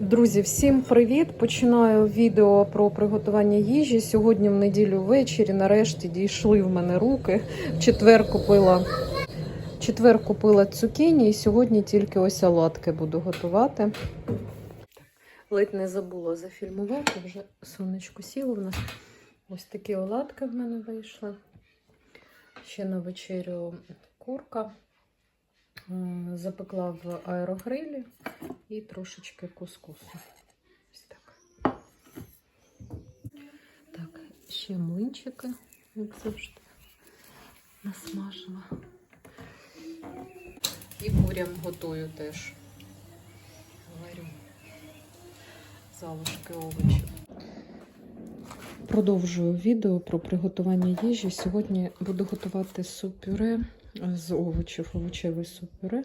Друзі, всім привіт! Починаю відео про приготування їжі. Сьогодні в неділю ввечері нарешті дійшли в мене руки. В четвер купила, четвер купила цукіні і сьогодні тільки ось оладки буду готувати. Ледь не забула зафільмувати, вже сонечко сіло в нас. Ось такі оладки в мене вийшли. Ще на вечерю курка. Запекла в аерогрилі і трошечки кускусу. Ось так. Так, ще млинчики, як завжди, насмажила. І курям готую теж. Варю залишки овочів. Продовжую відео про приготування їжі. Сьогодні буду готувати суп-пюре з овочів, овочевий суп-пюре.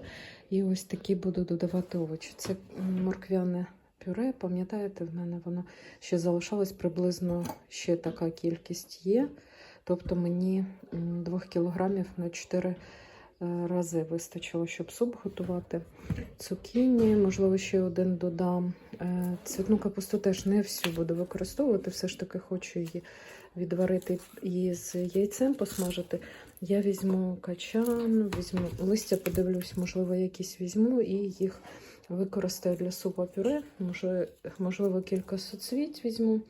І ось такі буду додавати овочі. Це морквяне пюре. Пам'ятаєте, в мене воно ще залишалось приблизно ще така кількість є. Тобто мені 2 кілограмів на 4 рази вистачило, щоб суп готувати. Цукіні, можливо, ще один додам. Е, Цвітну капусту теж не всю буду використовувати. Все ж таки хочу її відварити і з яйцем посмажити. Я візьму качан, візьму листя, подивлюсь, можливо, якісь візьму і їх використаю для супа пюре. Може, можливо, кілька соцвіть візьму.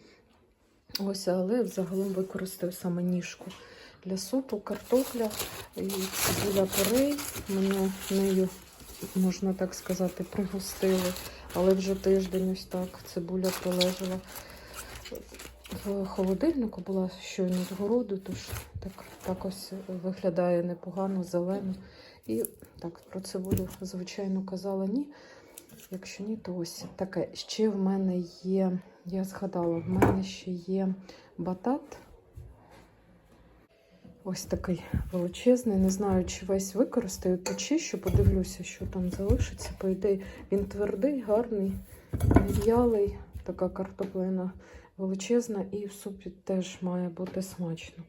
Ось, але взагалом використаю саме ніжку для супу, картопля і цибуля порей. Мене нею, можна так сказати, пригостили. Але вже тиждень ось так цибуля пролежала в холодильнику, була щойно з городу, тож так, так ось виглядає непогано, зелено. І так, про цибулю, звичайно, казала ні. Якщо ні, то ось таке. Ще в мене є, я згадала, в мене ще є батат. Ось такий величезний. Не знаю, чи весь використаю, почищу, подивлюся, що там залишиться. По ідеї, він твердий, гарний, в'ялий, така картоплина величезна, і в супі теж має бути смачно.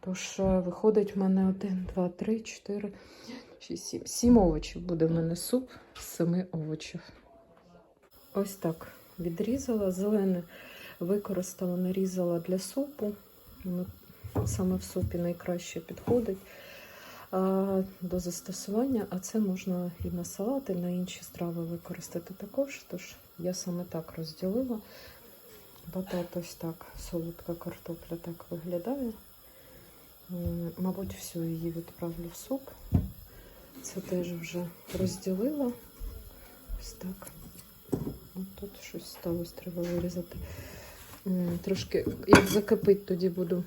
Тож, е, виходить, в мене 1, 2, 3, 4, 6, 7. 7 овочів буде в мене суп з 7 овочів. Ось так відрізала. Зелене використала, нарізала для супу. Саме в супі найкраще підходить до застосування, а це можна і на салати, і на інші страви використати також. Тож я саме так розділила. Батат ось так, солодка картопля так виглядає. Мабуть, всю її відправлю в суп. Це теж вже розділила. Ось так. От тут щось сталося, треба вирізати. Трошки, як закипить, тоді буду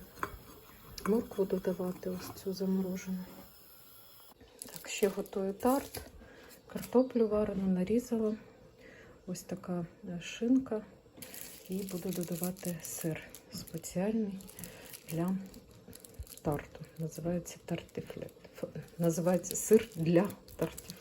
моркву додавати, ось цю заморожену. Так, ще готую тарт. Картоплю варену нарізала. Ось така е, шинка. І буду додавати сир спеціальний для тарту. Називається тартифлет. Називається сир для тартифлет.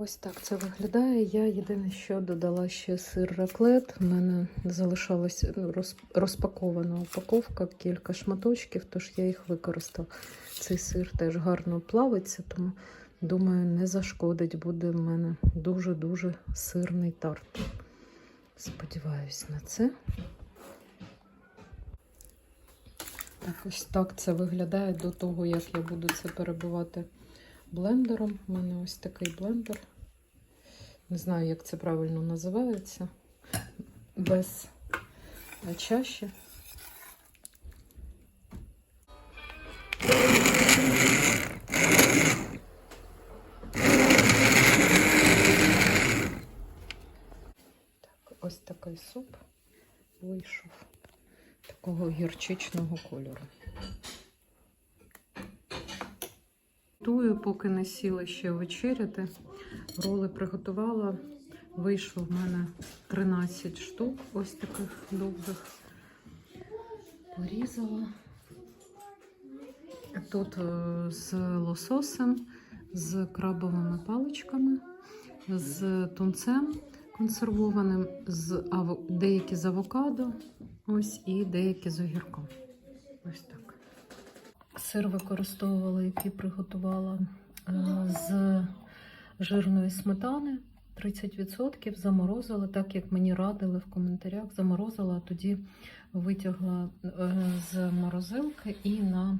Ось так це виглядає. Я єдине, що додала ще сир раклет. У мене залишалася ну, розпакована упаковка, кілька шматочків, тож я їх використала. Цей сир теж гарно плавиться, тому думаю, не зашкодить. Буде в мене дуже-дуже сирний тарт. Сподіваюсь на це. Так, ось так це виглядає до того, як я буду це перебивати блендером. У мене ось такий блендер. Не знаю, як це правильно називається. Без чаші. Так, ось такий суп вийшов такого гірчичного кольору. Готую, поки не сіла ще вечеряти. Роли приготувала. Вийшло в мене 13 штук, ось таких довгих. Порізала. Тут е, з лососем, з крабовими паличками, з тунцем консервованим, з аво- деякі з авокадо, ось і деякі з огірком. Ось так. Сир використовувала, який приготувала е, з жирної сметани 30% заморозила, так як мені радили в коментарях, заморозила, а тоді витягла е, з морозилки і на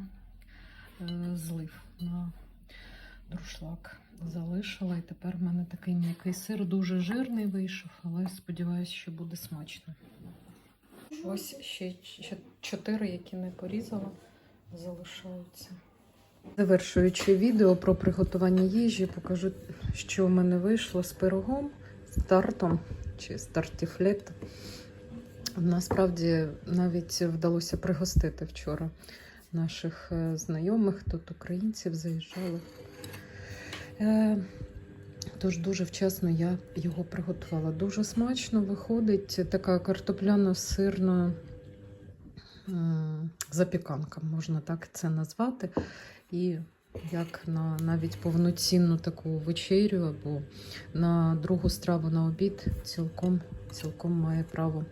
е, злив на друшлак залишила. І тепер в мене такий м'який сир, дуже жирний вийшов, але сподіваюся, що буде смачно. Ось ще чотири, які не порізала, залишаються. Завершуючи відео про приготування їжі, покажу, що в мене вийшло з пирогом, з тартом чи з тартіфлет. Насправді навіть вдалося пригостити вчора наших е, знайомих, тут українців заїжджали. Е, Тож дуже вчасно я його приготувала. Дуже смачно виходить така картопляно-сирна запіканка, можна так це назвати. І як на навіть повноцінну таку вечерю або на другу страву на обід цілком, цілком має право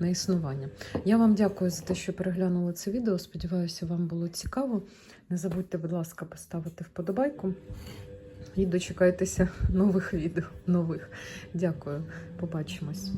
на існування. Я вам дякую за те, що переглянули це відео. Сподіваюся, вам було цікаво. Не забудьте, будь ласка, поставити вподобайку. І дочекайтеся нових відео. Нових. Дякую. Побачимось.